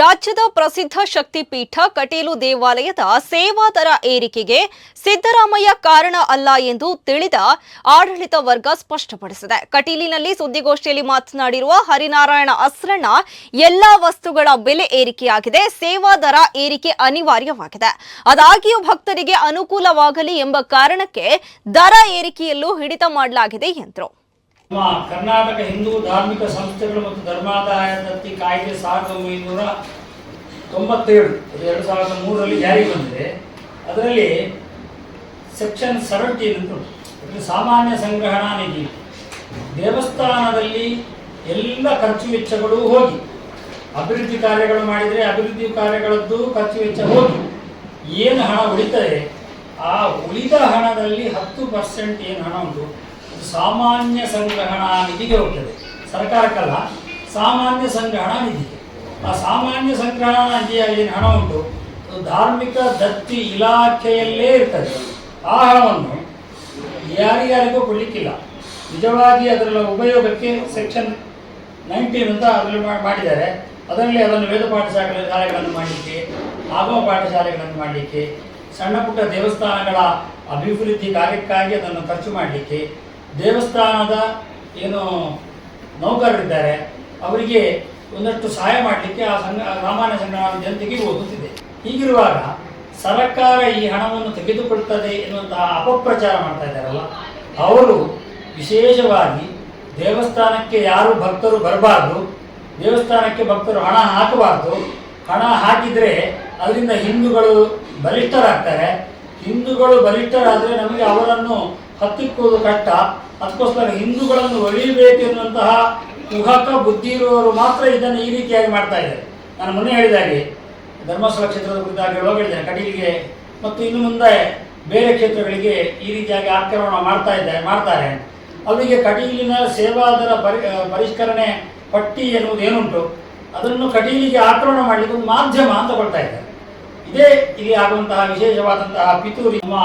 ರಾಜ್ಯದ ಪ್ರಸಿದ್ಧ ಶಕ್ತಿಪೀಠ ಕಟೀಲು ದೇವಾಲಯದ ಸೇವಾದರ ಏರಿಕೆಗೆ ಸಿದ್ದರಾಮಯ್ಯ ಕಾರಣ ಅಲ್ಲ ಎಂದು ತಿಳಿದ ಆಡಳಿತ ವರ್ಗ ಸ್ಪಷ್ಟಪಡಿಸಿದೆ. ಕಟೀಲಿನಲ್ಲಿ ಸುದ್ದಿಗೋಷ್ಠಿಯಲ್ಲಿ ಮಾತನಾಡಿರುವ ಹರಿನಾರಾಯಣ ಅಸ್ರಣ್ಣ, ಎಲ್ಲಾ ವಸ್ತುಗಳ ಬೆಲೆ ಏರಿಕೆಯಾಗಿದೆ, ಸೇವಾ ದರ ಏರಿಕೆ ಅನಿವಾರ್ಯವಾಗಿದೆ. ಅದಾಗಿಯೂ ಭಕ್ತರಿಗೆ ಅನುಕೂಲವಾಗಲಿ ಎಂಬ ಕಾರಣಕ್ಕೆ ದರ ಏರಿಕೆಯಲ್ಲೂ ಹಿಡಿತ ಮಾಡಲಾಗಿದೆ ಎಂದರು. ನಮ್ಮ ಕರ್ನಾಟಕ ಹಿಂದೂ ಧಾರ್ಮಿಕ ಸಂಸ್ಥೆಗಳು ಮತ್ತು ಧರ್ಮಾದಾಯ ದತ್ತಿ ಕಾಯ್ದೆ ಸಾವಿರದ ಒಂಬೈನೂರ ತೊಂಬತ್ತೇಳು, ಅದು ಎರಡು ಸಾವಿರದ ಮೂರರಲ್ಲಿ ಜಾರಿಗೆ ಬಂದಿದೆ. ಅದರಲ್ಲಿ ಸೆಕ್ಷನ್ ಸೆವೆಂಟೀನ್ ಅಂತ ಉಂಟು. ಅದರಲ್ಲಿ ಸಾಮಾನ್ಯ ಸಂಗ್ರಹಣಾ ನಿಧಿ. ದೇವಸ್ಥಾನದಲ್ಲಿ ಎಲ್ಲ ಖರ್ಚು ವೆಚ್ಚಗಳು ಹೋಗಿ. ಅಭಿವೃದ್ಧಿ ಕಾರ್ಯಗಳು ಮಾಡಿದರೆ ಅಭಿವೃದ್ಧಿ ಕಾರ್ಯಗಳದ್ದು ಖರ್ಚು ವೆಚ್ಚ ಹೋಗಿ. ಏನು ಹಣ ಉಳಿತದೆ? ಆ ಉಳಿದ ಹಣದಲ್ಲಿ ಹತ್ತು ಪರ್ಸೆಂಟ್ ಏನು ಹಣ ಉಂಟು? ಸಾಮಾನ್ಯ ಸಂಗ್ರಹಣಾ ನಿಧಿಗೆ ಹೋಗ್ತದೆ. ಸರ್ಕಾರಕ್ಕಲ್ಲ, ಸಾಮಾನ್ಯ ಸಂಗ್ರಹಣಾ ನಿಧಿಗೆ ಆ ಸಾಮಾನ್ಯ ಸಂಗ್ರಹಣಾ ನಿಧಿಯ ಏನು ಹಣ ಉಂಟು? ಧಾರ್ಮಿಕ ದತ್ತಿ ಇಲಾಖೆಯಲ್ಲೇ ಇರ್ತದೆ. ಆ ಹಣವನ್ನು ಯಾರಿಗಾರಿಗೂ ಕೊಡಲಿಕ್ಕಿಲ್ಲ. ನಿಜವಾಗಿ ಅದರ ಉಪಯೋಗಕ್ಕೆ ಸೆಕ್ಷನ್ ನೈನ್ಟೀನ್ ಅಂತ ಅದರಲ್ಲಿ ಮಾಡಿದ್ದಾರೆ. ಅದರಲ್ಲಿ ಅದನ್ನು ವೇದ ಪಾಠಶಾಲೆ ಶಾಲೆಗಳನ್ನು ಮಾಡಲಿಕ್ಕೆ, ಆಗಮ ಪಾಠಶಾಲೆಗಳನ್ನು ಮಾಡಲಿಕ್ಕೆ, ಸಣ್ಣ ಪುಟ್ಟ ದೇವಸ್ಥಾನಗಳ ಅಭಿವೃದ್ಧಿ ಕಾರ್ಯಕ್ಕಾಗಿ ಅದನ್ನು ಖರ್ಚು ಮಾಡಲಿಕ್ಕೆ ದೇವಸ್ಥಾನದ ಏನು ನೌಕರರಿದ್ದಾರೆ, ಅವರಿಗೆ ಒಂದಷ್ಟು ಸಹಾಯ ಮಾಡಲಿಕ್ಕೆ ಆ ಸಂಘ ರಾಮಾಯಣ ಸಾಮಾನ್ಯ ಜನತೆಗೆ ಓದುತ್ತಿದೆ ಹೀಗಿರುವಾಗ ಸರ್ಕಾರ ಈ ಹಣವನ್ನು ತೆಗೆದುಕೊಳ್ತದೆ ಎನ್ನುವಂತಹ ಅಪಪ್ರಚಾರ ಮಾಡ್ತಾ ಇದ್ದಾರಲ್ಲ, ಅವರು ವಿಶೇಷವಾಗಿ ದೇವಸ್ಥಾನಕ್ಕೆ ಯಾರು ಭಕ್ತರು ಬರಬಾರ್ದು, ದೇವಸ್ಥಾನಕ್ಕೆ ಭಕ್ತರು ಹಣ ಹಾಕಬಾರ್ದು, ಹಣ ಹಾಕಿದರೆ ಅದರಿಂದ ಹಿಂದೂಗಳು ಬಲಿಷ್ಠರಾಗ್ತಾರೆ, ಹಿಂದೂಗಳು ಬಲಿಷ್ಠರಾದರೆ ನಮಗೆ ಅವರನ್ನು ಹತ್ತಿಕ್ಕುವುದು ಕಷ್ಟ. ಅದಕ್ಕೋಸ್ಕರ ಹಿಂದೂಗಳನ್ನು ಒಳಿಬೇಕು ಎನ್ನುವಂತಹ ಕುಹಕ ಬುದ್ಧಿ ಇರುವವರು ಮಾತ್ರ ಇದನ್ನು ಈ ರೀತಿಯಾಗಿ ಮಾಡ್ತಾ ಇದ್ದಾರೆ. ನಾನು ಮೊನ್ನೆ ಹೇಳಿದ ಹಾಗೆ, ಧರ್ಮಸ್ಥಳ ಕ್ಷೇತ್ರದ ಕುರಿತಾಗಿ ಹೇಳುವಾಗ ಕಟೀಲಿಗೆ ಮತ್ತು ಇನ್ನು ಮುಂದೆ ಬೇರೆ ಕ್ಷೇತ್ರಗಳಿಗೆ ಈ ರೀತಿಯಾಗಿ ಆಕ್ರಮಣ ಮಾಡ್ತಾ ಇದ್ದಾರೆ, ಮಾಡ್ತಾರೆ. ಅವರಿಗೆ ಕಟೀಲಿನ ಸೇವಾದರ ಪರಿ ಪರಿಷ್ಕರಣೆ ಪಟ್ಟಿ ಎನ್ನುವುದು ಏನುಂಟು, ಅದನ್ನು ಕಟೀಲಿಗೆ ಆಕ್ರಮಣ ಮಾಡಲಿಕ್ಕೆ ಒಂದು ಮಾಧ್ಯಮ ಅಂತ ಕೊಡ್ತಾ ಇದ್ದಾರೆ. ಇದೇ ಇಲ್ಲಿ ಆಗುವಂತಹ ವಿಶೇಷವಾದಂತಹ ಪಿತೂರಿ ನಮ್ಮ